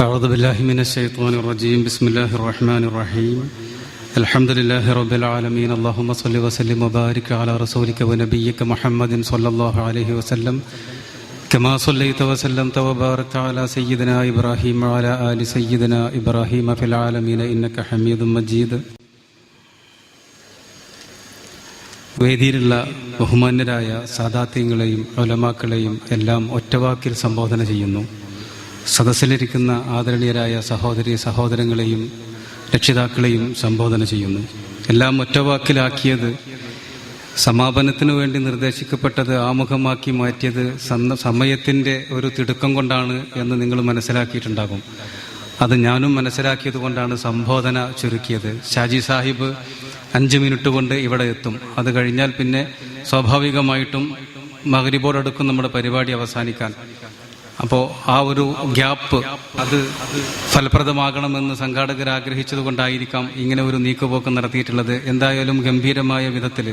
أعوذ بالله من الشيطان الرجيم بسم الله الرحمن الرحيم الحمد لله رب العالمين اللهم صل وسلم وبارك على رسولك ونبيك محمد صلى الله عليه وسلم كما صليت وسلمت وباركت على سيدنا إبراهيم وعلى آل سيدنا إبراهيم في العالمين إنك حميد مجيد വേദിയിലുള്ള ബഹുമാന്യരായ സാദാത്യങ്ങളെയും ഒലമാക്കളെയും എല്ലാം ഒറ്റവാക്കിൽ സംബോധന ചെയ്യുന്നു സദസ്സിലിരിക്കുന്ന ആദരണീയരായ സഹോദരി സഹോദരങ്ങളെയും രക്ഷിതാക്കളെയും സംബോധന ചെയ്യുന്നു. എല്ലാം ഒറ്റവാക്കിലാക്കിയത് സമാപനത്തിനു വേണ്ടി നിർദ്ദേശിക്കപ്പെട്ടത് ആമുഖമാക്കി മാറ്റിയത് സന്ന സമയത്തിന്റെ ഒരു തിടുക്കം കൊണ്ടാണ് എന്ന് നിങ്ങൾ മനസ്സിലാക്കിയിട്ടുണ്ടാകും. അത് ഞാനും മനസ്സിലാക്കിയത് കൊണ്ടാണ് സംബോധന ചുരുക്കിയത്. ഷാജി സാഹിബ് അഞ്ച് മിനിറ്റ് കൊണ്ട് ഇവിടെ എത്തും. അത് കഴിഞ്ഞാൽ പിന്നെ സ്വാഭാവികമായിട്ടും മകരിബോർഡ് എടുക്കും നമ്മുടെ പരിപാടി അവസാനിക്കാൻ. അപ്പോൾ ആ ഒരു ഗ്യാപ്പ് അത് ഫലപ്രദമാകണമെന്ന് സംഘാടകർ ആഗ്രഹിച്ചത് കൊണ്ടായിരിക്കാം ഇങ്ങനെ ഒരു നീക്കുപോക്ക് നടത്തിയിട്ടുള്ളത്. എന്തായാലും ഗംഭീരമായ വിധത്തിൽ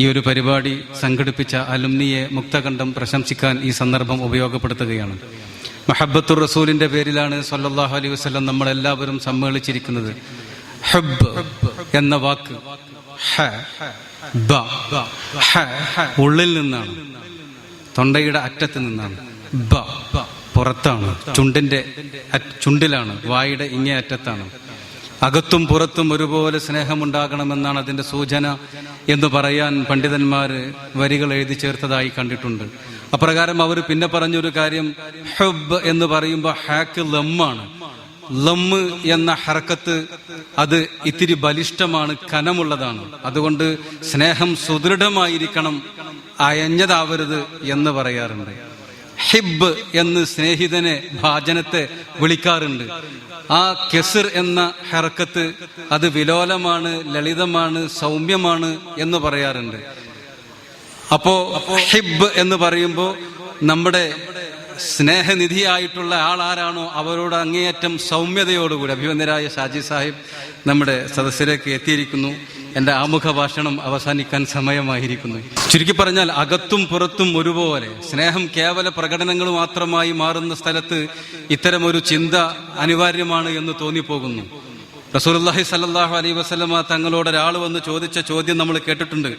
ഈ ഒരു പരിപാടി സംഘടിപ്പിച്ച അലുമിനിയെ മുക്തകണ്ഠം പ്രശംസിക്കാൻ ഈ സന്ദർഭം ഉപയോഗപ്പെടുത്തുകയാണ്. മഹബത്തുർ റസൂലിന്റെ പേരിലാണ് സല്ലല്ലാഹു അലൈഹി വസല്ലം നമ്മളെല്ലാവരും സമ്മേളിച്ചിരിക്കുന്നത്. ഹബ്ബ് എന്ന വാക്ക് ഉള്ളിൽ നിന്നാണ്. തൊണ്ടയുടെ അറ്റത്ത് നിന്നാണ്. ബ പുറത്താണ്. ചുണ്ടിന്റെ ചുണ്ടിലാണ് വായുടെ ഇങ്ങേ അറ്റത്താണ്. അകത്തും പുറത്തും ഒരുപോലെ സ്നേഹമുണ്ടാകണമെന്നാണ് അതിന്റെ സൂചന എന്ന് പറയാൻ പണ്ഡിതന്മാർ വരികൾ എഴുതി ചേർത്തതായി കണ്ടിട്ടുണ്ട്. അപ്രകാരം അവർ പിന്നെ പറഞ്ഞൊരു കാര്യം ഹബ് എന്ന് പറയുമ്പോൾ ഹാക്ക് ലമ്മാണ് ലമ്മ് എന്ന ഹറക്കത്ത് അത് ഇത്തിരി ബലിഷ്ഠമാണ് കനമുള്ളതാണ്. അതുകൊണ്ട് സ്നേഹം സുദൃഢമായിരിക്കണം അയഞ്ഞതാവരുത് എന്ന് പറയാറുണ്ട്. ഹിബ് എന്ന് സ്നേഹിതനെ ഭാജനത്തെ വിളിക്കാറുണ്ട്. ആ കെസിർ എന്ന ഹറക്കത്ത് അത് വിലോലമാണ് ലളിതമാണ് സൗമ്യമാണ് എന്ന് പറയാറുണ്ട്. അപ്പോ ഹിബ് എന്ന് പറയുമ്പോൾ നമ്മുടെ സ്നേഹനിധിയായിട്ടുള്ള ആൾ ആരാണോ അവരോട് അങ്ങേയറ്റം സൗമ്യതയോടുകൂടി അഭിവന്ദരായ ഷാജി സാഹിബ് നമ്മുടെ സദസ്സിലേക്ക് എത്തിയിരിക്കുന്നു. എന്റെ ആമുഖ ഭാഷണം അവസാനിക്കാൻ സമയമായിരിക്കുന്നു. ചുരുക്കി പറഞ്ഞാൽ അകത്തും പുറത്തും ഒരുപോലെ സ്നേഹം കേവല പ്രകടനങ്ങൾ മാത്രമായി മാറുന്ന സ്ഥലത്ത് ഇത്തരമൊരു ചിന്ത അനിവാര്യമാണ് എന്ന് തോന്നിപ്പോകുന്നു. റസൂലുള്ളാഹി സല്ലാഹു അലൈ വസ്ലമ തങ്ങളോട് ഒരാൾ വന്ന് ചോദിച്ച ചോദ്യം നമ്മൾ കേട്ടിട്ടുണ്ട്.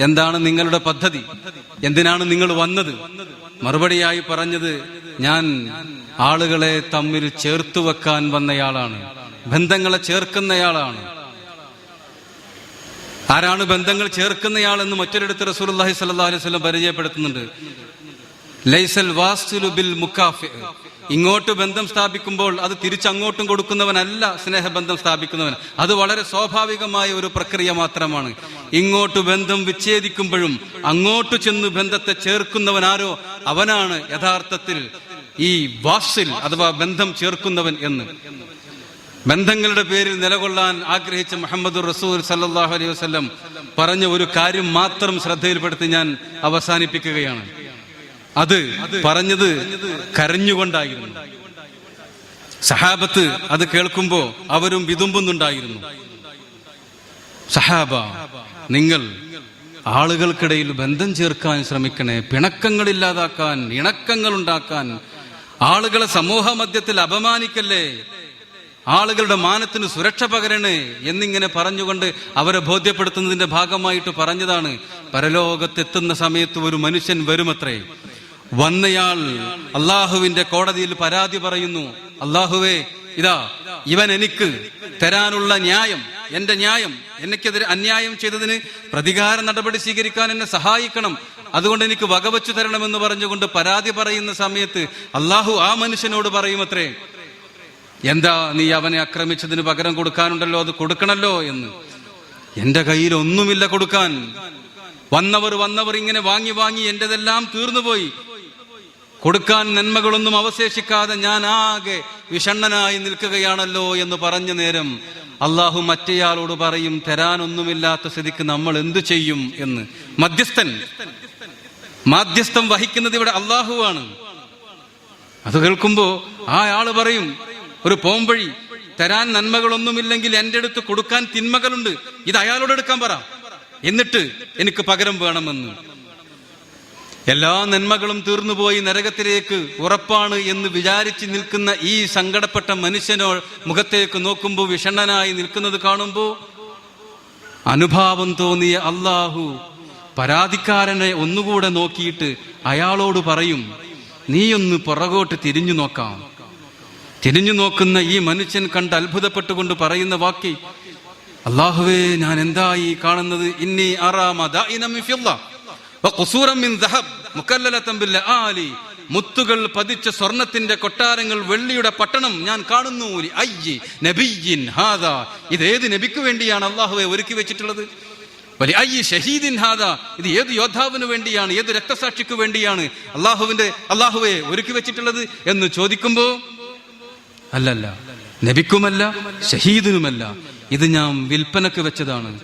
എന്താണ് നിങ്ങളുടെ പദ്ധതി? എന്തിനാണ് നിങ്ങൾ വന്നത്? മറുപടിയായി പറഞ്ഞത് ഞാൻ ആളുകളെ തമ്മിൽ ചേർത്തു വെക്കാൻ വന്നയാളാണ്. ബന്ധങ്ങളെ ചേർക്കുന്നയാളാണ്. ആരാണ് ബന്ധങ്ങൾ ചേർക്കുന്നയാൾ എന്ന് മറ്റൊരിടത്ത് റസൂലുള്ളാഹി സല്ലാ അലൈഹി സ്വലം പരിചയപ്പെടുത്തുന്നുണ്ട്. ലൈസൽ വാസ്തുലു ബിൽ മുക്കാഫി ഇങ്ങോട്ട് ബന്ധം സ്ഥാപിക്കുമ്പോൾ അത് തിരിച്ചങ്ങോട്ടും കൊടുക്കുന്നവനല്ല സ്നേഹബന്ധം സ്ഥാപിക്കുന്നവൻ. അത് വളരെ സ്വാഭാവികമായ ഒരു പ്രക്രിയ മാത്രമാണ്. ഇങ്ങോട്ട് ബന്ധം വിച്ഛേദിക്കുമ്പോഴും അങ്ങോട്ട് ചെന്ന് ബന്ധത്തെ ചേർക്കുന്നവനാരോ അവനാണ് യഥാർത്ഥത്തിൽ ഈ വാസിൽ അഥവാ ബന്ധം ചേർക്കുന്നവൻ എന്ന്. ബന്ധങ്ങളുടെ പേരിൽ നിലകൊള്ളാൻ ആഗ്രഹിച്ച മുഹമ്മദ് റസൂൽ സല്ലാഹു അലൈഹി വസ്ലം പറഞ്ഞ ഒരു കാര്യം മാത്രം ശ്രദ്ധയിൽപ്പെടുത്തി ഞാൻ അവസാനിപ്പിക്കുകയാണ്. അത് പറഞ്ഞത് കരഞ്ഞുകൊണ്ടായിരുന്നു. സഹാബത്ത് അത് കേൾക്കുമ്പോ അവരും വിതുമ്പുന്നുണ്ടായിരുന്നു. സഹാബ നിങ്ങൾ ആളുകൾക്കിടയിൽ ബന്ധം ചേർക്കാൻ ശ്രമിക്കണേ പിണക്കങ്ങൾ ഇല്ലാതാക്കാൻ ഇണക്കങ്ങൾ ഉണ്ടാക്കാൻ ആളുകളെ സമൂഹ മധ്യത്തിൽ അപമാനിക്കല്ലേ ആളുകളുടെ മാനത്തിന് സുരക്ഷ പകരണേ എന്നിങ്ങനെ പറഞ്ഞുകൊണ്ട് അവരെ ബോധ്യപ്പെടുത്തുന്നതിന്റെ ഭാഗമായിട്ട് പറഞ്ഞതാണ്. പരലോകത്തെത്തുന്ന സമയത്ത് ഒരു മനുഷ്യൻ വരുമത്രേ വന്നയാൾ അള്ളാഹുവിന്റെ കോടതിയിൽ പരാതി പറയുന്നു. അള്ളാഹുവേ ഇതാ ഇവൻ എനിക്ക് തരാനുള്ള ന്യായം എന്റെ ന്യായം എനിക്കെതിരെ അന്യായം ചെയ്തതിന് പ്രതികാര നടപടി സ്വീകരിക്കാൻ എന്നെ സഹായിക്കണം. അതുകൊണ്ട് എനിക്ക് വകവച്ചു തരണമെന്ന് പറഞ്ഞുകൊണ്ട് പരാതി പറയുന്ന സമയത്ത് അള്ളാഹു ആ മനുഷ്യനോട് പറയുമത്രേ എന്താ നീ അവനെ ആക്രമിച്ചതിന് പകരം കൊടുക്കാനുണ്ടല്ലോ? അത് കൊടുക്കണല്ലോ എന്ന്. എന്റെ കയ്യിൽ ഒന്നുമില്ല കൊടുക്കാൻ. വന്നവർ വന്നവർ ഇങ്ങനെ വാങ്ങി വാങ്ങി എന്റെതെല്ലാം തീർന്നുപോയി. കൊടുക്കാൻ നന്മകളൊന്നും അവശേഷിക്കാതെ ഞാൻ ആകെ വിഷണ്ണനായി നിൽക്കുകയാണല്ലോ എന്ന് പറഞ്ഞ നേരം അള്ളാഹു മറ്റേയാളോട് പറയും തരാനൊന്നുമില്ലാത്ത സ്ഥിതിക്ക് നമ്മൾ എന്തു ചെയ്യും? എന്ന്. മധ്യസ്ഥൻ. മാധ്യസ്ഥം വഹിക്കുന്നത് ഇവിടെ അള്ളാഹുവാണ്. അത് കേൾക്കുമ്പോ ആ ആൾ പറയും ഒരു പോംവഴി തരാൻ നന്മകളൊന്നുമില്ലെങ്കിൽ എന്റെ അടുത്ത് കൊടുക്കാൻ തിന്മകളുണ്ട്. ഇത് അയാളോട് എടുക്കാൻ പറ. എന്നിട്ട് എനിക്ക് പകരം വേണമെന്ന്. എല്ലാ നന്മകളും തീർന്നുപോയി നരകത്തിലേക്ക് ഉറപ്പാണ് എന്ന് വിചാരിച്ച് നിൽക്കുന്ന ഈ സങ്കടപ്പെട്ട മനുഷ്യനോ മുഖത്തേക്ക് നോക്കുമ്പോൾ വിഷണ്ണനായി നിൽക്കുന്നത് കാണുമ്പോൾ അനുഭാവം തോന്നിയ അള്ളാഹു പരാതിക്കാരനെ ഒന്നുകൂടെ നോക്കിയിട്ട് അയാളോട് പറയും നീയൊന്ന് പുറകോട്ട് തിരിഞ്ഞു നോക്കാം. തിരിഞ്ഞു നോക്കുന്ന ഈ മനുഷ്യൻ കണ്ട് അത്ഭുതപ്പെട്ടുകൊണ്ട് പറയുന്ന വാക്കി അള്ളാഹുവേ ഞാൻ എന്തായി കാണുന്നത്? ഇന്നി അറാമ മുത്തുകൾ പതിച്ച സ്വർണത്തിന്റെ കൊട്ടാരങ്ങൾ വെള്ളിയുടെ പട്ടണം ഞാൻ കാണുന്നു. നബിയിൻ ഹാദാ. നബിക്ക് വേണ്ടിയാണ് അള്ളാഹുവെ ഒരുക്കി വെച്ചിട്ടുള്ളത്? വലിയ അയ്യി ഷഹീദിൻ ഹാദ. ഇത് ഏത് യോദ്ധാവിന് വേണ്ടിയാണ്? ഏത് രക്തസാക്ഷിക്ക് വേണ്ടിയാണ് അള്ളാഹുവിന്റെ അള്ളാഹുവെ ഒരുക്കി വെച്ചിട്ടുള്ളത് എന്ന് ചോദിക്കുമ്പോ അല്ലല്ല. നബിക്കുമല്ല ഷഹീദിനുമല്ല. ഇത് ഞാൻ വിൽപ്പനക്ക് വെച്ചതാണ്.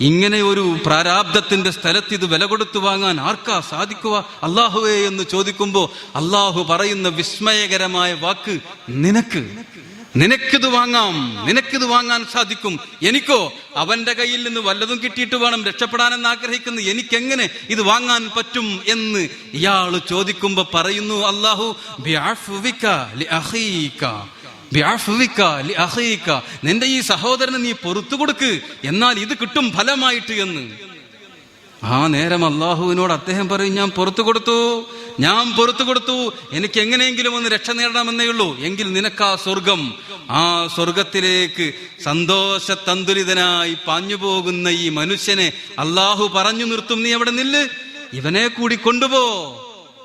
ഇങ്ങനെ ഒരു പ്രാരാബ്ദത്തിന്റെ സ്ഥലത്ത് ഇത് വില കൊടുത്തു വാങ്ങാൻ ആർക്കാ സാധിക്കുക? അള്ളാഹുവേ എന്ന് ചോദിക്കുമ്പോൾ അള്ളാഹു പറയുന്ന വിസ്മയകരമായ വാക്ക് നിനക്ക് നിനക്കിത് വാങ്ങാം നിനക്കിത് വാങ്ങാൻ സാധിക്കും. എനിക്കോ? അവന്റെ കയ്യിൽ നിന്ന് വല്ലതും കിട്ടിയിട്ട് വേണം രക്ഷപ്പെടാനെന്ന് ആഗ്രഹിക്കുന്നു എനിക്കെങ്ങനെ ഇത് വാങ്ങാൻ പറ്റും? എന്ന് ഇയാൾ ചോദിക്കുമ്പോ പറയുന്നു അള്ളാഹു നിന്റെ ഈ സഹോദരന് നീ പൊറത്തു കൊടുക്ക്. എന്നാൽ ഇത് കിട്ടും ഫലമായിട്ട് എന്ന്. ആ നേരം അള്ളാഹുവിനോട് അദ്ദേഹം പറയും ഞാൻ പുറത്തു കൊടുത്തു. ഞാൻ പുറത്തു കൊടുത്തു. എനിക്ക് എങ്ങനെയെങ്കിലും ഒന്ന് രക്ഷ നേടണമെന്നേ ഉള്ളൂ. എങ്കിൽ നിനക്ക് ആ സ്വർഗം ആ സ്വർഗത്തിലേക്ക് സന്തോഷ തന്തുലിതനായി പാഞ്ഞു പോകുന്ന ഈ മനുഷ്യനെ അള്ളാഹു പറഞ്ഞു നിർത്തും. നീ അവിടെ നില്ല്. ഇവനെ കൂടി കൊണ്ടുപോ.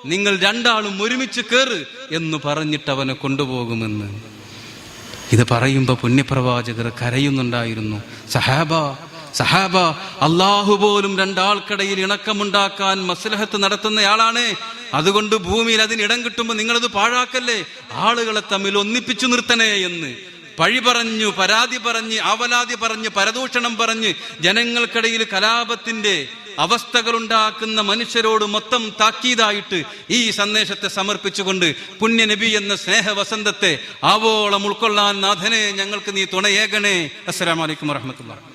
നിങ്ങൾ രണ്ടാളും ഒരുമിച്ച് കേറ് എന്ന് പറഞ്ഞിട്ട് അവനെ കൊണ്ടുപോകുമെന്ന്. ഇത് പറയുമ്പോൾ പുണ്യപ്രവാചകർ കരയുന്നുണ്ടായിരുന്നു. സഹാബ സഹാബ അള്ളാഹു പോലും രണ്ടാൾക്കിടയിൽ ഇണക്കമുണ്ടാക്കാൻ മസ്ലഹത്ത് നടത്തുന്നയാളാണ്. അതുകൊണ്ട് ഭൂമിയിൽ അതിന് ഇടം കിട്ടുമ്പോൾ നിങ്ങളത് പാഴാക്കല്ലേ? ആളുകളെ തമ്മിൽ ഒന്നിപ്പിച്ചു നിർത്തണേ എന്ന്. പഴി പറഞ്ഞു പരാതി പറഞ്ഞ് അവലാതി പറഞ്ഞ് പരദൂഷണം പറഞ്ഞ് ജനങ്ങൾക്കിടയിൽ കലാപത്തിന്റെ അവസ്ഥകളുണ്ടാക്കുന്ന മനുഷ്യരോട് മൊത്തം താക്കീതായിട്ട് ഈ സന്ദേശത്തെ സമർപ്പിച്ചുകൊണ്ട് പുണ്യനബി എന്ന സ്നേഹ വസന്തത്തെ ആവോളം ഉൾക്കൊള്ളാൻ നാഥനെ ഞങ്ങൾക്ക് നീ തുണയേകണേ. അസ്സലാമലൈക്കും വറഹമത്തുള്ള